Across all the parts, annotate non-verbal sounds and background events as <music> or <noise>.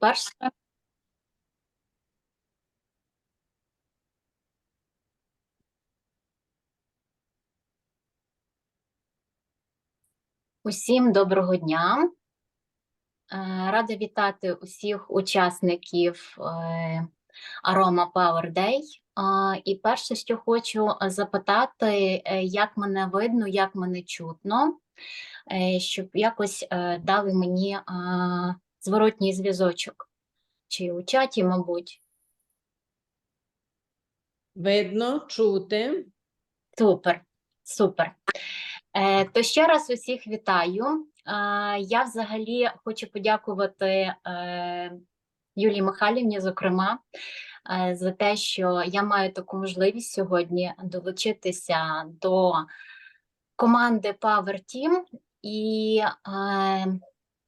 Перше, усім доброго дня. Е, Рада вітати усіх учасників е, Aroma Power Day. І перше, що хочу запитати, е, як мене видно, як мене чутно, щоб якось дали мені зворотній зв'язочок. Чи у чаті, мабуть. Видно, чути. Супер, супер. Е, то ще раз усіх вітаю. Е, я взагалі хочу подякувати е, Юлії Михайлівні, зокрема, е, за те, що я маю таку можливість сьогодні долучитися до команди Power Team і е,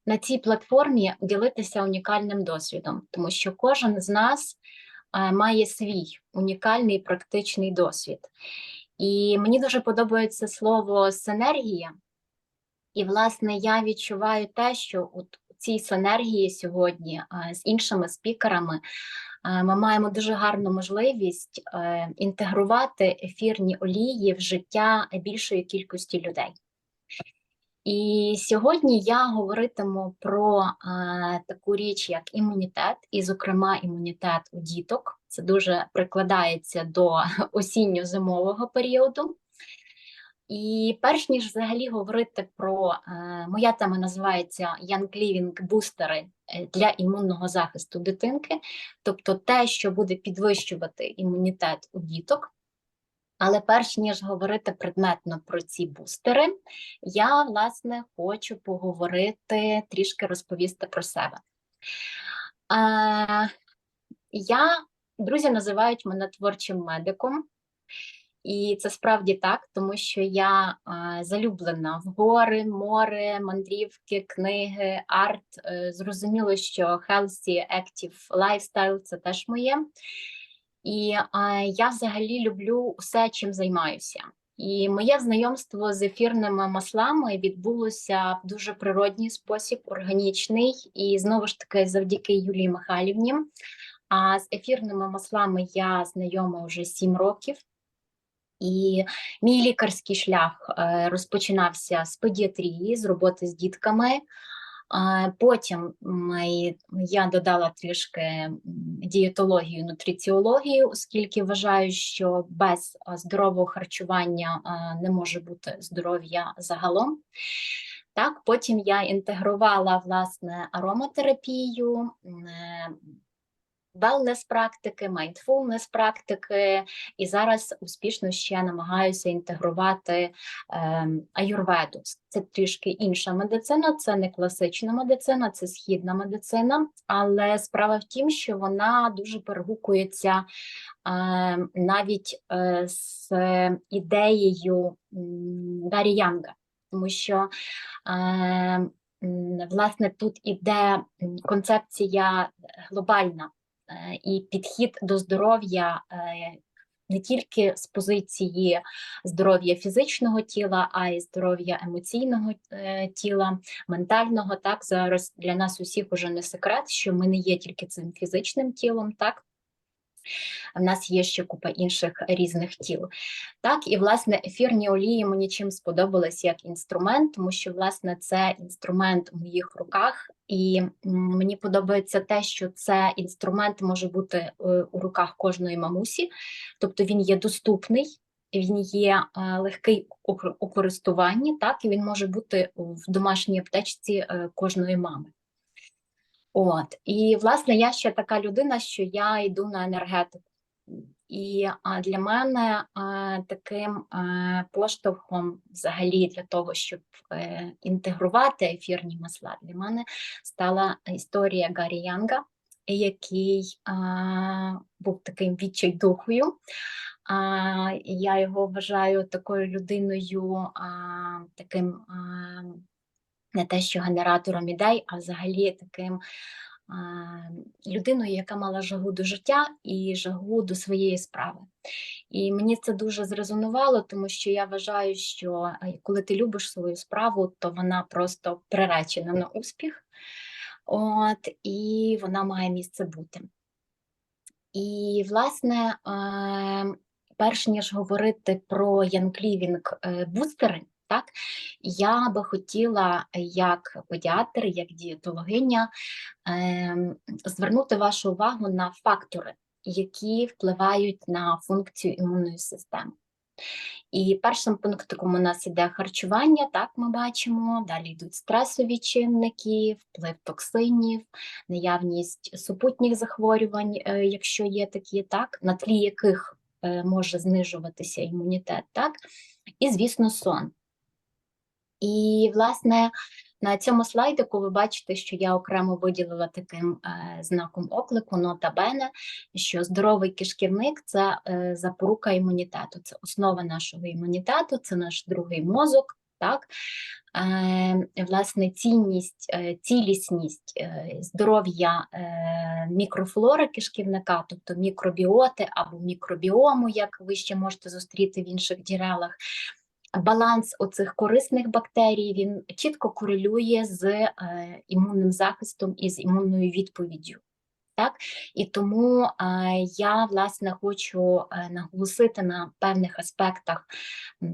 на цій платформі ділитися унікальним досвідом, тому що кожен з нас е, має свій унікальний практичний досвід. І мені дуже подобається слово синергія. І, власне, я відчуваю те, що у цій синергії сьогодні е, з іншими спікерами е, ми маємо дуже гарну можливість інтегрувати ефірні олії в життя більшої кількості людей. І сьогодні я говоритиму про е, таку річ, як імунітет, і, зокрема, імунітет у діток. Це дуже прикладається до <laughs> осінньо-зимового періоду. І перш ніж взагалі говорити про е, моя тема називається Young Living бустери для імунного захисту дитинки, тобто те, що буде підвищувати імунітет у діток. Але перш ніж говорити предметно про ці бустери, я власне хочу поговорити трішки розповісти про себе. Е, я друзі називають мене творчим медиком. І це справді так, тому що я е, залюблена в гори, море, мандрівки, книги, арт. Е, зрозуміло, що healthy, active lifestyle – це теж моє. І е, я взагалі люблю все, чим займаюся. І моє знайомство з ефірними маслами відбулося в дуже природній спосіб, органічний, і знову ж таки завдяки Юлії Михайлівні. А з ефірними маслами я знайома вже сім років. І мій лікарський шлях е, розпочинався з педіатрії, з роботи з дітками. Потім я додала трішки дієтологію, нутриціологію, оскільки вважаю, що без здорового харчування не може бути здоров'я загалом. Так, потім я інтегрувала власне ароматерапію, е, wellness практики, mindfulness практики, і зараз успішно ще намагаюся інтегрувати ем, аюрведу. Це трішки інша медицина, це не класична медицина, це східна медицина. Але справа в тім, що вона дуже перегукується ем, навіть е, з ідеєю м, Гаррі Янга, тому що ем, власне тут іде концепція глобальна е, і підхід до здоров'я е, не тільки з позиції здоров'я фізичного тіла, а й здоров'я емоційного е, тіла, ментального. Так зараз для нас усіх уже не секрет, що ми не є тільки цим фізичним тілом, так. В нас є ще купа інших різних тіл. Так, і власне ефірні олії мені чим сподобались як інструмент, тому що власне це інструмент у моїх руках, і мені подобається те, що це інструмент може бути е, у руках кожної мамусі, тобто він є доступний. Він є е, легкий у користуванні, так і він може бути в домашній аптечці е, кожної мами. От, і власне я ще така людина, що я йду на енергетику. І а, для мене а, таким а, поштовхом взагалі для того, щоб е, інтегрувати ефірні масла, для мене стала історія Гаррі Янга, який а, був таким відчайдухою. А, я його вважаю такою людиною, а, таким а, не те, що генератором ідей, а взагалі таким людиною, яка мала жагу до життя і жагу до своєї справи. І мені це дуже зрезонувало, тому що я вважаю, що е, коли ти любиш свою справу, то вона просто приречена на успіх. От, і вона має місце бути. І, власне, е, перш ніж говорити про янклівінг е, бустери, так, я би хотіла, як педіатр, як дієтологиня, ем, звернути вашу увагу на фактори, які впливають на функцію імунної системи. І першим пунктиком у нас іде харчування, так ми бачимо. Далі йдуть стресові чинники, вплив токсинів, наявність супутніх захворювань, е, якщо є такі, так, на тлі яких е, може знижуватися імунітет, так, і, звісно, сон. І, власне, на цьому слайдику ви бачите, що я окремо виділила таким е, знаком оклику нота бене, що здоровий кишківник це е, запорука імунітету, це основа нашого імунітету, це наш другий мозок. Так, е, власне, цінність, е, цілісність е, здоров'я е, мікрофлори кишківника, тобто мікробіоти або мікробіому, як ви ще можете зустріти в інших джерелах, баланс оцих корисних бактерій він чітко корелює з е, імунним захистом і з імунною відповіддю. Так? І тому е, я власне хочу е, наголосити на певних аспектах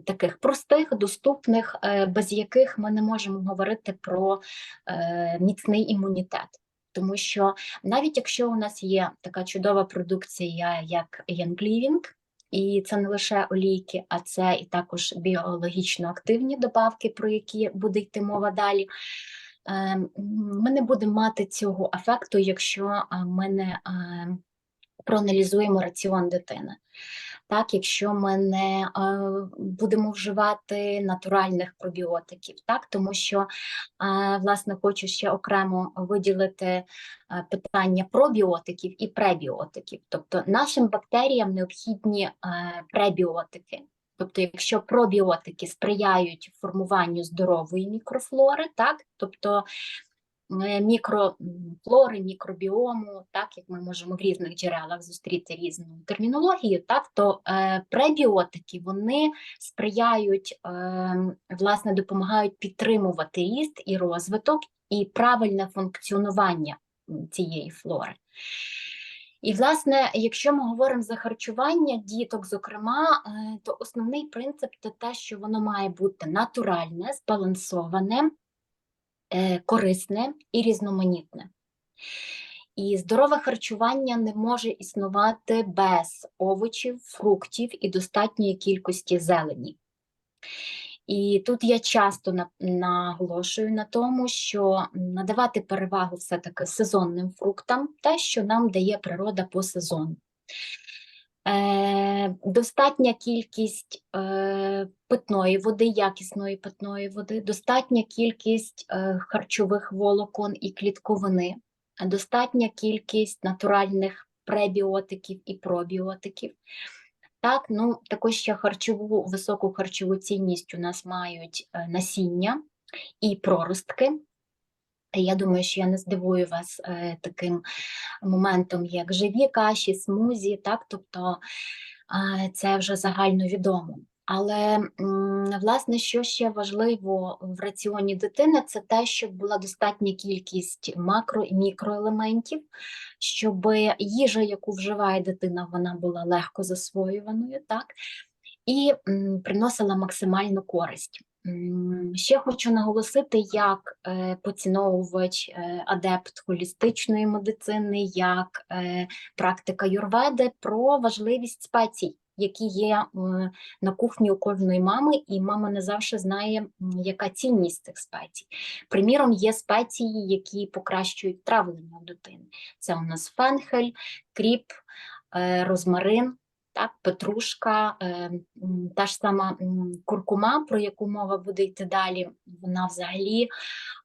таких простих, доступних, е, без яких ми не можемо говорити про е, міцний імунітет. Тому що навіть якщо у нас є така чудова продукція, як Young Living, і це не лише олійки, а це і також біологічно активні добавки, про які буде йти мова далі. Ем, Ми не будемо мати цього ефекту, якщо е, ми не ем, проаналізуємо раціон дитини. Так, якщо ми не е, будемо вживати натуральних пробіотиків, так, тому що, е, власне, хочу ще окремо виділити е, питання пробіотиків і пребіотиків. Тобто нашим бактеріям необхідні пребіотики. Тобто, якщо пробіотики сприяють формуванню здорової мікрофлори, так, тобто мікрофлори, мікробіому, так як ми можемо в різних джерелах зустріти різну термінологію, так то е, пребіотики вони сприяють, е, власне, допомагають підтримувати ріст і розвиток і правильне функціонування цієї флори. І, власне, якщо ми говоримо за харчування діток, зокрема, е, то основний принцип це те, що воно має бути натуральне, збалансоване, корисне і різноманітне. І здорове харчування не може існувати без овочів, фруктів і достатньої кількості зелені. І тут я часто наголошую на тому, що надавати перевагу все-таки сезонним фруктам, те, що нам дає природа по сезону. Е, достатня кількість е, питної води, якісної питної води, достатня кількість е, харчових волокон і клітковини, достатня кількість натуральних пребіотиків і пробіотиків. Так, ну також ще харчову, високу харчову цінність у нас мають насіння і проростки. Я думаю, що я не здивую вас е, таким моментом, як живі каші, смузі, так, тобто е, це вже загальновідомо. Але власне, що ще важливо в раціоні дитини, це те, щоб була достатня кількість макро і мікроелементів, щоб їжа, яку вживає дитина, вона була легко засвоюваною, так, і приносила максимальну користь. Ще хочу наголосити, як е, поціновувач, е, адепт холістичної медицини, як е, практика юрведи про важливість спецій, які є на кухні у кожної мами, і мама не завжди знає, яка цінність цих спецій. Приміром, є спеції, які покращують травлення дитини. Це у нас фенхель, кріп, розмарин так, петрушка, е, та ж сама куркума, про яку мова буде йти далі, вона взагалі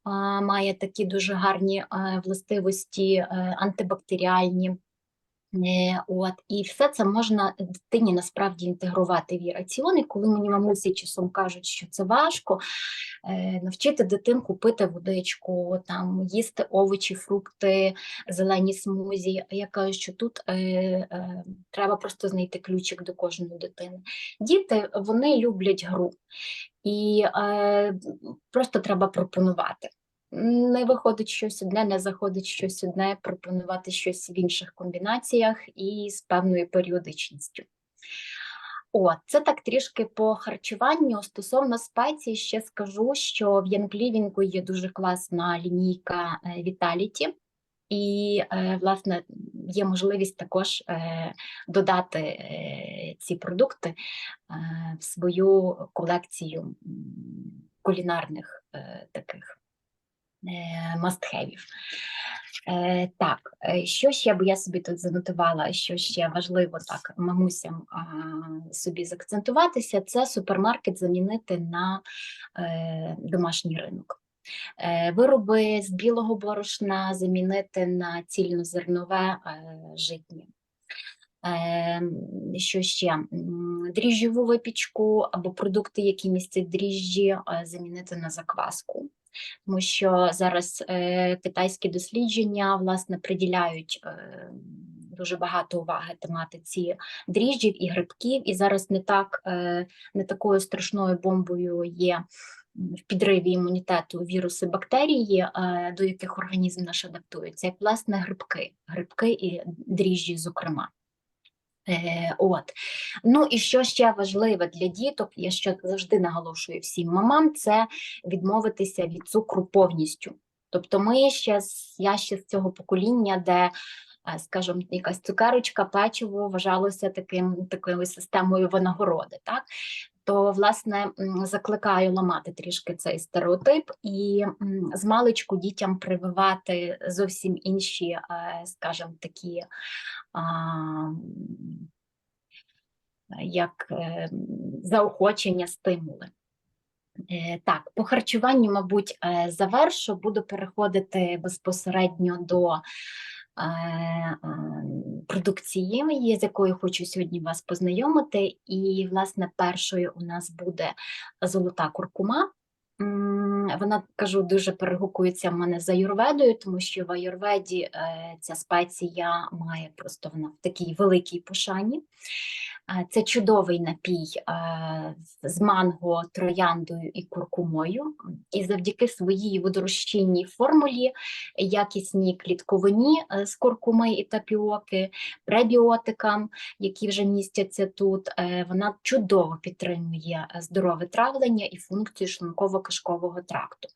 а, має такі дуже гарні е, властивості е, антибактеріальні. Е, От, і все це можна дитині насправді інтегрувати в її раціон. І коли мені мамусі часом кажуть, що це важко, е, навчити дитинку пити водичку, там, їсти овочі, фрукти, зелені смузі. Я кажу, що тут е, е, треба просто знайти ключик до кожної дитини. Діти вони люблять гру, і е, просто треба пропонувати. Не виходить щось одне, не заходить щось одне, пропонувати щось в інших комбінаціях і з певною періодичністю. О, це так трішки по харчуванню. Стосовно спецій, ще скажу, що в Янглівінгу є дуже класна лінійка е, Vitality, і, е, власне, є можливість також е, додати е, ці продукти е, в свою колекцію кулінарних е, таких must-have'ів. Е, так, е, що ще б я собі тут занотувала, що ще важливо так мамусям собі заакцентуватися, це супермаркет замінити на е, домашній ринок. Вироби з білого борошна замінити на цільнозернове житнє. Що ще? Дріжджову випічку або продукти, які містять дріжджі, замінити на закваску. Тому що зараз е, китайські дослідження власне приділяють е, дуже багато уваги тематиці дріжджів і грибків, і зараз не так е, не такою страшною бомбою є в підриві імунітету віруси бактерії, до яких організм наш адаптується, як власне грибки, грибки і дріжджі, зокрема. Е, от. Ну і що ще важливе для діток, я ще завжди наголошую всім мамам, це відмовитися від цукру повністю. Тобто ми ще, я ще з цього покоління, де, е, скажімо, якась цукерочка, печиво вважалося таким, такою системою винагороди. Так? То, власне, закликаю ламати трішки цей стереотип і з маличку дітям прививати зовсім інші, е, скажімо, такі як е, заохочення, стимули. Е, Так, по харчуванню, мабуть, завершу, буду переходити безпосередньо до продукції, з якою хочу сьогодні вас познайомити. І, власне, першою у нас буде золота куркума. Вона, кажу, дуже перегукується в мене з аюрведою, тому що в аюрведі е, ця спеція має просто вона в такій великій пошані. Це чудовий напій з манго, трояндою і куркумою. І завдяки своїй водорозчинній формулі, якісній клітковині е, з куркуми і тапіоки, пребіотикам, які вже містяться тут, е, вона чудово підтримує здорове травлення і функцію шлунково-кишкового тракту.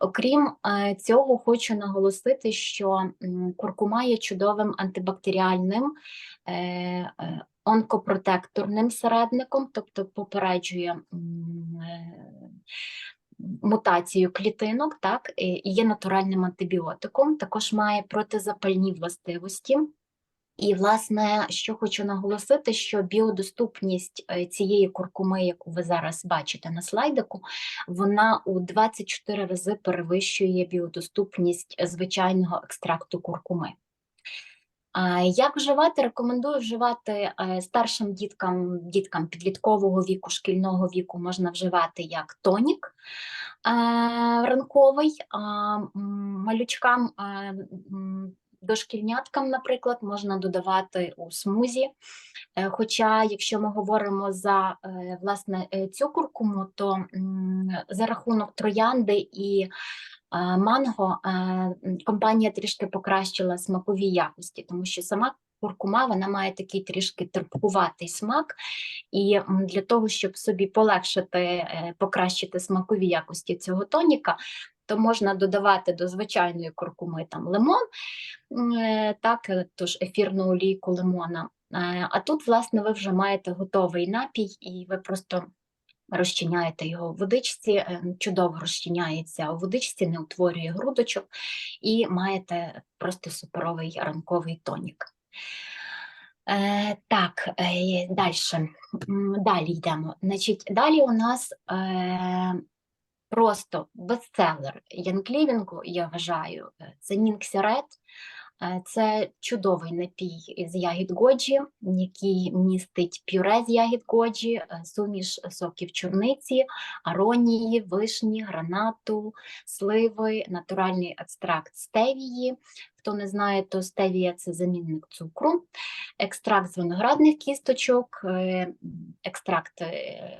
Окрім е, цього, хочу наголосити, що куркума є чудовим антибактеріальним. Е, е, онкопротекторним середником, тобто попереджує е, мутацію клітинок, так, і є натуральним антибіотиком, також має протизапальні властивості. І, власне, що хочу наголосити, що біодоступність цієї куркуми, яку ви зараз бачите на слайдику, вона у 24 рази перевищує біодоступність звичайного екстракту куркуми. Як вживати? Рекомендую вживати е, старшим діткам, діткам підліткового віку, шкільного віку можна вживати як тонік е, ранковий, малючкам, е, дошкільняткам, наприклад, можна додавати у смузі. Хоча, якщо ми говоримо за власне цю куркуму, то за рахунок троянди і манго компанія трішки покращила смакові якості, тому що сама куркума вона має такий трішки терпкуватий смак, і для того, щоб собі полегшити, е, покращити смакові якості цього тоніка, то можна додавати до звичайної куркуми там лимон, е, так, е, тож ефірну олійку лимона. А тут, власне, ви вже маєте готовий напій, і ви просто розчиняєте його в водичці, е, чудово розчиняється у водичці, не утворює грудочок, і маєте просто суперовий ранковий тонік. Е, так, е, далі. Далі йдемо. Значить, далі у нас е, просто бестселер Янклівінгу, я вважаю, е, це Нінксірет. Е, Це чудовий напій із ягід годжі, який містить пюре з ягід годжі, е, суміш соків чорниці, аронії, вишні, гранату, сливи, натуральний екстракт стевії. Хто не знає, то стевія це замінник цукру, екстракт з виноградних кісточок, е, екстракт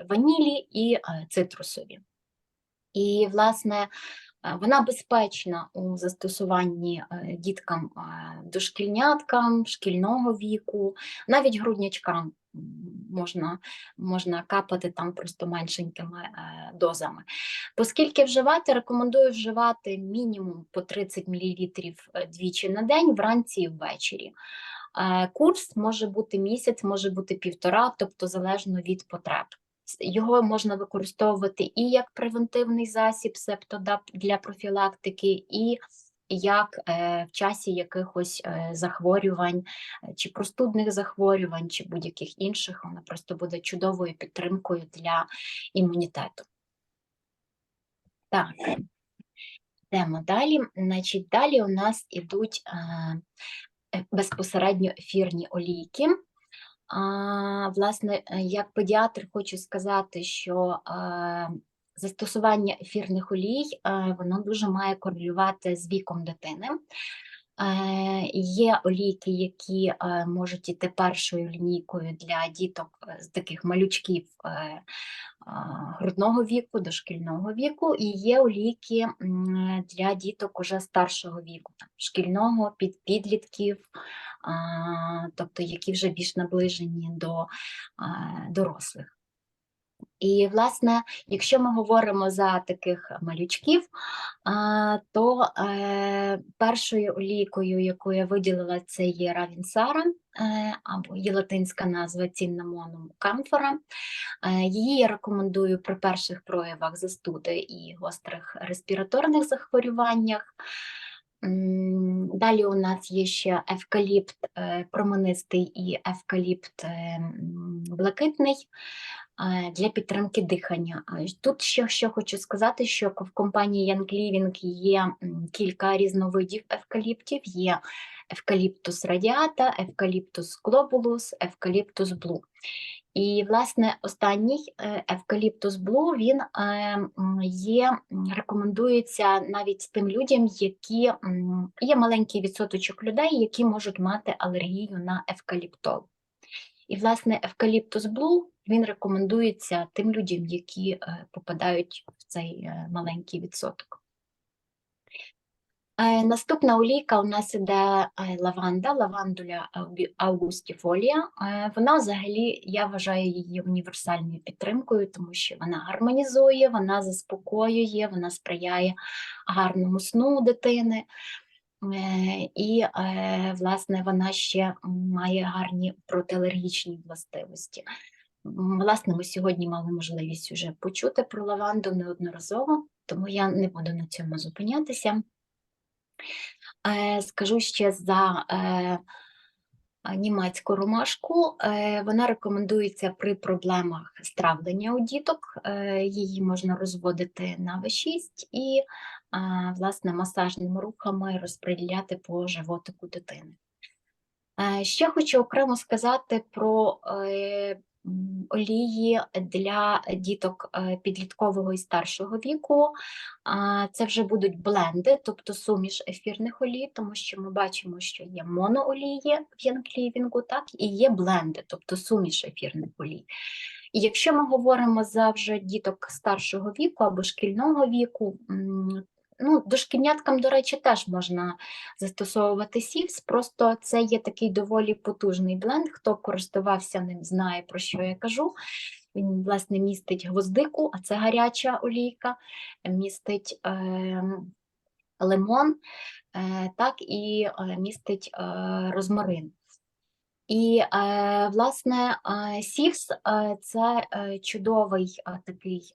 ванілі і цитрусові. І, власне, Вона безпечна у застосуванні е, діткам е, дошкільняткам, шкільного віку, навіть груднячкам можна, можна капати там просто меншенькими е, дозами. Оскільки вживати, рекомендую вживати мінімум по 30 мл двічі на день, вранці і ввечері. Е, Курс може бути місяць, може бути півтора, тобто залежно від потреб. Його можна використовувати і як превентивний засіб, септодап для профілактики, і як е, в часі якихось е, захворювань, е, чи простудних захворювань, чи будь-яких інших, вона просто буде чудовою підтримкою для імунітету. Так, йдемо далі. Значить, далі у нас ідуть безпосередньо ефірні олійки. А, власне, е, як педіатр хочу сказати, що е, застосування ефірних олій е, воно дуже має корелювати з віком дитини. Є олійки, які можуть іти першою лінійкою для діток з таких малючків грудного віку, дошкільного віку, і є олійки для діток уже старшого віку, шкільного, під, підлітків, тобто які вже більш наближені до дорослих. І, власне, якщо ми говоримо за таких малючків, то е, першою олійкою, яку я виділила, це є равінсара, е, або її латинська назва ціннамоном камфора. Е, Її я рекомендую при перших проявах застуди і гострих респіраторних захворюваннях. Далі у нас є ще евкаліпт е, променистий і евкаліпт е, блакитний е, для підтримки дихання. Тут ще що хочу сказати, що в компанії Young Living є кілька різновидів евкаліптів. Є евкаліптус радіата, евкаліптус глобулус, евкаліптус блу. І, власне, останній е, евкаліптус блу він е, є, рекомендується навіть тим людям, які є маленький відсоточок людей, які можуть мати алергію на евкаліптол. І, власне, евкаліптус блу він рекомендується тим людям, які е, попадають в цей маленький відсоток. Е, Наступна олійка у нас іде е, лаванда, лавандуля аугустіфолія. Вона взагалі, я вважаю її універсальною підтримкою, тому що вона гармонізує, вона заспокоює, вона сприяє гарному сну у дитини. Е, І, е, власне, вона ще має гарні протиалергічні властивості. Власне, ми сьогодні мали можливість вже почути про лаванду неодноразово, тому я не буду на цьому зупинятися. Е, Скажу ще за е, німецьку ромашку. Е, Вона рекомендується при проблемах з травлення у діток. Її можна розводити на В6 і, власне, масажними рухами розподіляти по животику дитини. Ще хочу окремо сказати про олії для діток е, підліткового і старшого віку. Це вже будуть бленди, тобто суміш ефірних олій, тому що ми бачимо, що є моноолії в янклівінгу, так, і є бленди, тобто суміш ефірних олій. І якщо ми говоримо за вже діток старшого віку або шкільного віку, ну, дошкільняткам, до речі, теж можна застосовувати сівс, просто це є такий доволі потужний бленд. Хто користувався ним, знає, про що я кажу. Він, власне, містить гвоздику, а це гаряча олійка, містить е, лимон, е, так, і е, містить е, розмарин. І, е, власне, е, сівс е, це е, чудовий е, такий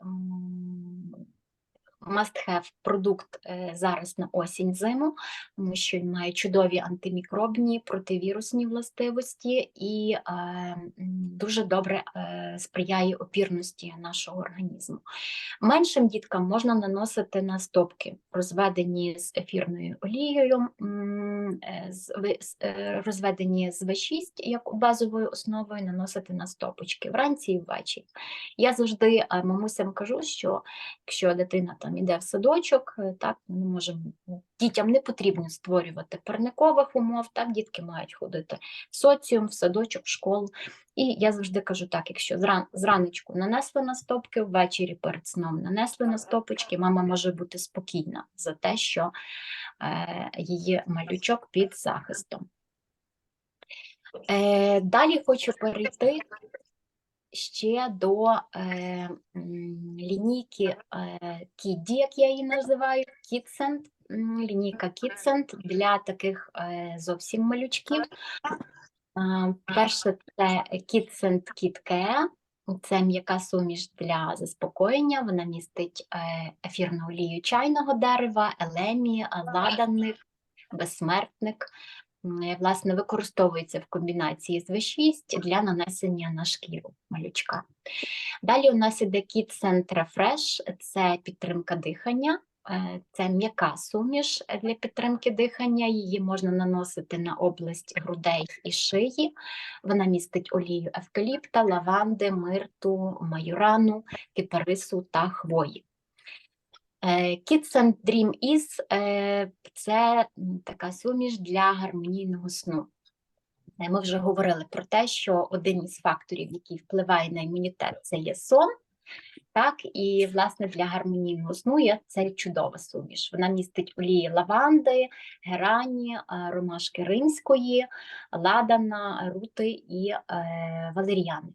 м, must-have продукт е, зараз на осінь зиму, тому що він має чудові антимікробні, противірусні властивості і е, дуже добре е, сприяє опірності нашого організму. Меншим діткам можна наносити на стопки, розведені з ефірною олією, розведені з В6 як базовою основою, наносити на стопочки вранці і ввечері. Я завжди мамусям кажу, що якщо дитина там там іде в садочок, е, так ми можемо дітям не потрібно створювати парникових умов, так дітки мають ходити в соціум, в садочок, в школу. І я завжди кажу так: якщо зран, зраночку нанесли на стопки, ввечері перед сном нанесли на стопочки, мама може бути спокійна за те, що е, її малючок під захистом. Е, далі хочу перейти ще до е, лінійки е, Кідді, як я її називаю, Кітсенд. Лінійка Кітсенд для таких е, зовсім малючків. Е, перше це Кітсенд Кітке. Це м'яка суміш для заспокоєння. Вона містить е, ефірну олію чайного дерева, елемі, ладаник, безсмертник. Е, Власне, використовується в комбінації з В6 для нанесення на шкіру малючка. Далі у нас іде Kit Cent Refresh, це підтримка дихання. Е, Це м'яка суміш для підтримки дихання. Її можна наносити на область грудей і шиї. Вона містить олію евкаліпта, лаванди, мирту, майорану, кипарису та хвої. Е, Kids and Dream Is е, це така суміш для гармонійного сну. Е, Ми вже говорили про те, що один із факторів, який впливає на імунітет, це є сон. Так, і власне для гармонійного сну є це чудова суміш. Вона містить олії лаванди, герані, ромашки римської, ладана, рути і е, валеріани.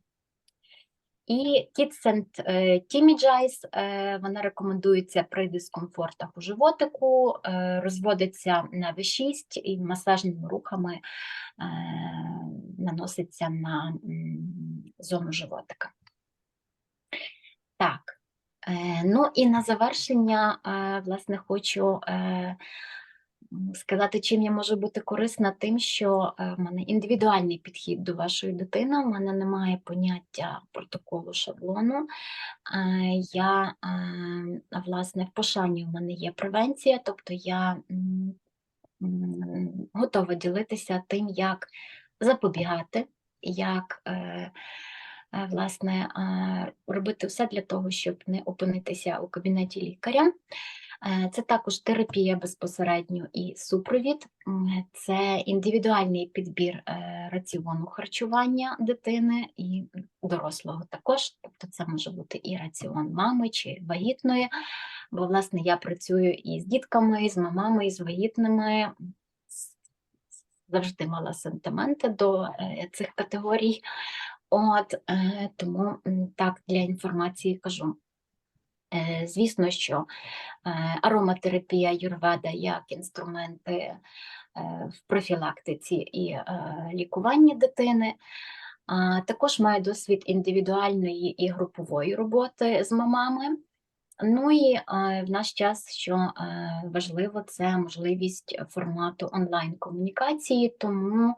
І Kidsent Timigize, е, вона рекомендується при дискомфортах у животику, е, розводиться на V6 і масажними рухами е, наноситься на зону животика. Так, е, ну і на завершення, е, власне, хочу е, сказати, чим я можу бути корисна тим, що е, в мене індивідуальний підхід до вашої дитини, в мене немає поняття протоколу шаблону. Е, Я, е, власне, в пошані в мене є превенція, тобто я готова ділитися тим, як запобігати, як власне робити все для того, щоб не опинитися у кабінеті лікаря. Е, Це також терапія безпосередньо і супровід, це індивідуальний підбір е, раціону харчування дитини і дорослого також. Тобто це може бути і раціон мами чи вагітної, бо власне я працюю і з дітками, і з мамами, і з вагітними. Завжди мала сентименти до е, цих категорій. От тому так для інформації кажу. Е, Звісно, що е, ароматерапія юрведа як інструменти е, в профілактиці і лікуванні дитини. Також має досвід індивідуальної і групової роботи з мамами. Ну і е, в наш час, що е, важливо, це можливість формату онлайн-комунікації, тому е,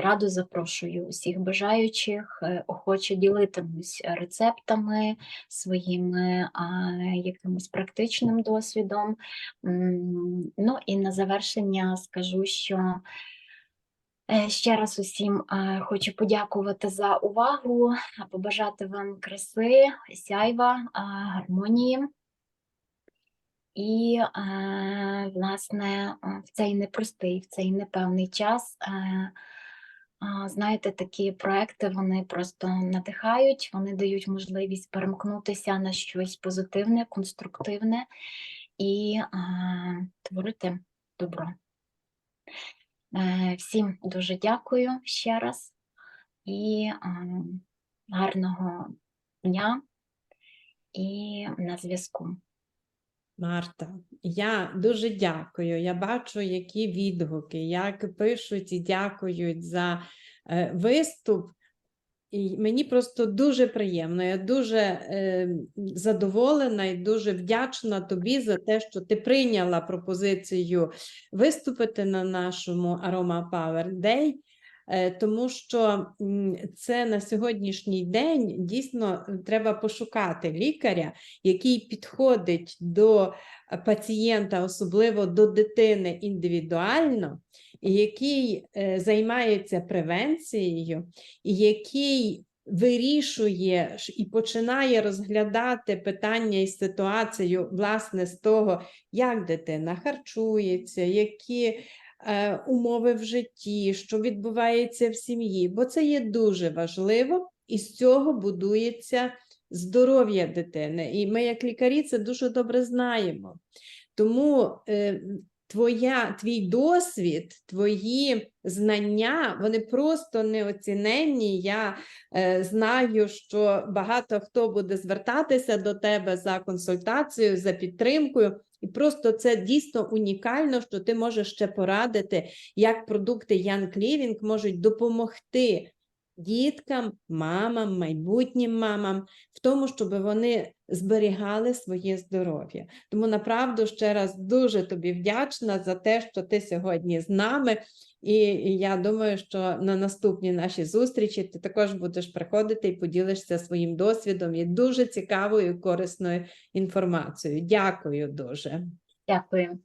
радо запрошую усіх бажаючих, охоче ділитимусь рецептами, своїм якимось практичним досвідом. Ну і на завершення скажу, що ще раз усім е, хочу подякувати за увагу, побажати вам краси, сяйва, е, гармонії. І, е, власне, е, в цей непростий, в цей непевний час, е, знаєте, такі проекти вони просто надихають, вони дають можливість перемкнутися на щось позитивне, конструктивне і е, творити добро. Е, Всім дуже дякую ще раз і е, гарного дня і на зв'язку. Марта, я дуже дякую. Я бачу, які відгуки, як пишуть і дякують за е, виступ. І мені просто дуже приємно. Я дуже е, задоволена і дуже вдячна тобі за те, що ти прийняла пропозицію виступити на нашому Aroma Power Day. Е, Тому що це на сьогоднішній день дійсно треба пошукати лікаря, який підходить до е, пацієнта, особливо до дитини індивідуально, який е, займається превенцією, який вирішує і починає розглядати питання і ситуацію власне з того, як дитина харчується, які е, умови в житті, що відбувається в сім'ї, бо це є дуже важливо, і з цього будується здоров'я дитини. І ми, як лікарі, це дуже добре знаємо. Тому е, твоя, твій досвід, твої знання, вони просто неоціненні. Я е, знаю, що багато хто буде звертатися до тебе за консультацією, за підтримкою. І просто це дійсно унікально, що ти можеш ще порадити, як продукти Young Living можуть допомогти діткам, мамам, майбутнім мамам в тому, щоб вони зберігали своє здоров'я. Тому направду ще раз дуже тобі вдячна за те, що ти сьогодні з нами. І я думаю, що на наступні наші зустрічі ти також будеш приходити і поділишся своїм досвідом і дуже цікавою корисною інформацією. Дякую дуже. Дякую.